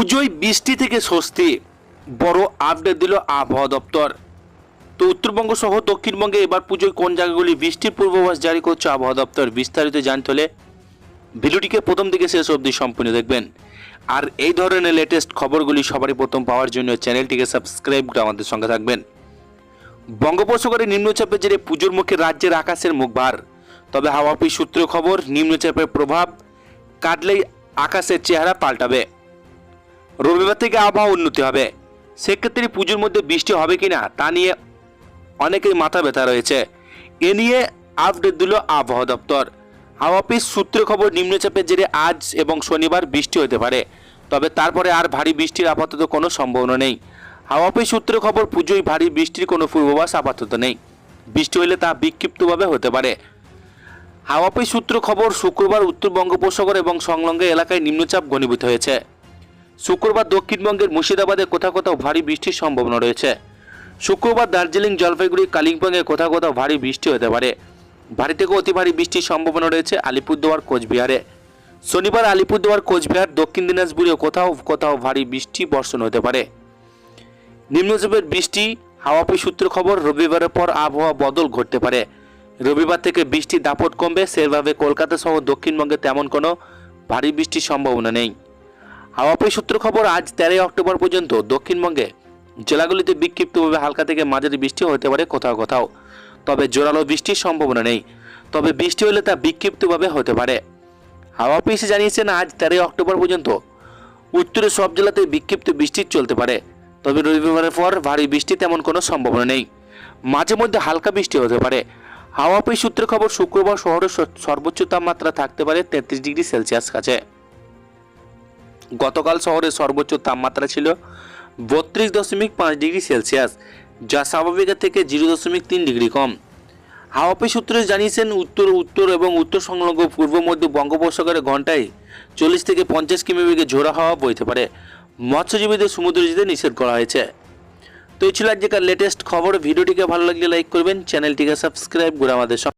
পুজোয় বৃষ্টি থেকে স্বস্তি, বড় আপডেট দিল আবহাওয়া দপ্তর। তো উত্তরবঙ্গ সহ দক্ষিণবঙ্গে এবার পুজোয় কোন জায়গাগুলি বৃষ্টির পূর্বাভাস জারি করছে আবহাওয়া দপ্তর বিস্তারিত জানতে হলে ভিডিওটিকে প্রথম থেকে শেষ অবধি সম্পূর্ণ দেখবেন। আর এই ধরনের লেটেস্ট খবরগুলি সবারই প্রথম পাওয়ার জন্য চ্যানেলটিকে সাবস্ক্রাইব করে আমাদের সঙ্গে থাকবেন। বঙ্গোপসাগরে নিম্নচাপের জেরে পুজোর মুখে রাজ্যের আকাশের মুখ ভার। তবে হাওয়া অফিস সূত্র খবর, নিম্নচাপের প্রভাব কাটলেই আকাশের চেহারা পাল্টাবে। রবিবার থেকে আবহাওয়া উন্নতি হবে। সেক্ষেত্রে পুজোর মধ্যে বৃষ্টি হবে কিনা তা নিয়ে অনেকেই মাথা ব্যথা রয়েছে। এ নিয়ে আপডেট দিল আবহাওয়া দপ্তর। হাওয়া অফিস সূত্রে খবর, নিম্নচাপের জেরে আজ এবং শনিবার বৃষ্টি হতে পারে। তবে তারপরে আর ভারী বৃষ্টির আপাতত কোনো সম্ভাবনা নেই। হাওয়া অফিস সূত্রে খবর, পুজোয় ভারী বৃষ্টির কোনো পূর্বাভাস আপাতত নেই। বৃষ্টি হলে তা বিক্ষিপ্তভাবে হতে পারে। হাওয়া অফিস সূত্র খবর, শুক্রবার উত্তর বঙ্গোপসাগর এবং সংলগ্ন এলাকায় নিম্নচাপ ঘনীভূত হয়েছে। শুক্রবার দক্ষিণবঙ্গের মুর্শিদাবাদে কোথাও কোথাও ভারী বৃষ্টির সম্ভাবনা রয়েছে। শুক্রবার দার্জিলিং জলপাইগুড়ি কালিম্পংয়ে কোথাও কোথাও ভারী বৃষ্টি হতে পারে। ভারী থেকে অতি ভারী বৃষ্টির সম্ভাবনা রয়েছে আলিপুরদুয়ার, কোচবিহারে। শনিবার আলিপুরদুয়ার, কোচবিহার, দক্ষিণ দিনাজপুরে কোথাও কোথাও ভারী বৃষ্টি বর্ষণ হতে পারে। নিম্নচাপের বৃষ্টি, হাওয়া অফিস সূত্র খবর, রবিবারের পর আবহাওয়া বদল ঘটতে পারে। রবিবার থেকে বৃষ্টির দাপট কমবে, সেভাবে কলকাতা সহ দক্ষিণবঙ্গে তেমন কোনো ভারী বৃষ্টির সম্ভাবনা নেই। হাওয়া অফিস সূত্র খবর, আজ তেরোই অক্টোবর পর্যন্ত দক্ষিণবঙ্গে জেলাগুলিতে বিক্ষিপ্তভাবে হালকা থেকে মাঝারি বৃষ্টি হতে পারে কোথাও কোথাও। তবে জোরালো বৃষ্টির সম্ভাবনা নেই। তবে বৃষ্টি হলে তা বিক্ষিপ্তভাবে হতে পারে। হাওয়া অফিস জানিয়েছেন, আজ তেরোই অক্টোবর পর্যন্ত উত্তরের সব জেলাতে বিক্ষিপ্ত বৃষ্টি চলতে পারে। তবে রবিবারের পর ভারী বৃষ্টি তেমন কোনো সম্ভাবনা নেই। মাঝে মধ্যে হালকা বৃষ্টি হতে পারে। হাওয়া অফিস সূত্রে খবর, শুক্রবার শহরের সর্বোচ্চ তাপমাত্রা থাকতে পারে তেত্রিশ ডিগ্রি সেলসিয়াস কাছে। গতকাল শহরের সর্বোচ্চ তাপমাত্রা ছিল বত্রিশ দশমিক পাঁচ ডিগ্রি সেলসিয়াস, যা স্বাভাবিকের থেকে জিরো দশমিক তিন ডিগ্রি কম। হাওয়া সূত্রে জানিয়েছেন, উত্তর উত্তর এবং উত্তর সংলগ্ন পূর্ব মধ্য বঙ্গোপসাগরে ঘন্টায় চল্লিশ থেকে পঞ্চাশ কিমি বেগে ঝোড়া হাওয়া বইতে পারে। মৎস্যজীবীদের সমুদ্রে যেতে নিষেধ করা হয়েছে। তো এই ছিল আজকের লেটেস্ট খবর। ভিডিওটিকে ভালো লাগলে লাইক করবেন, চ্যানেলটিকে সাবস্ক্রাইব করে আমাদের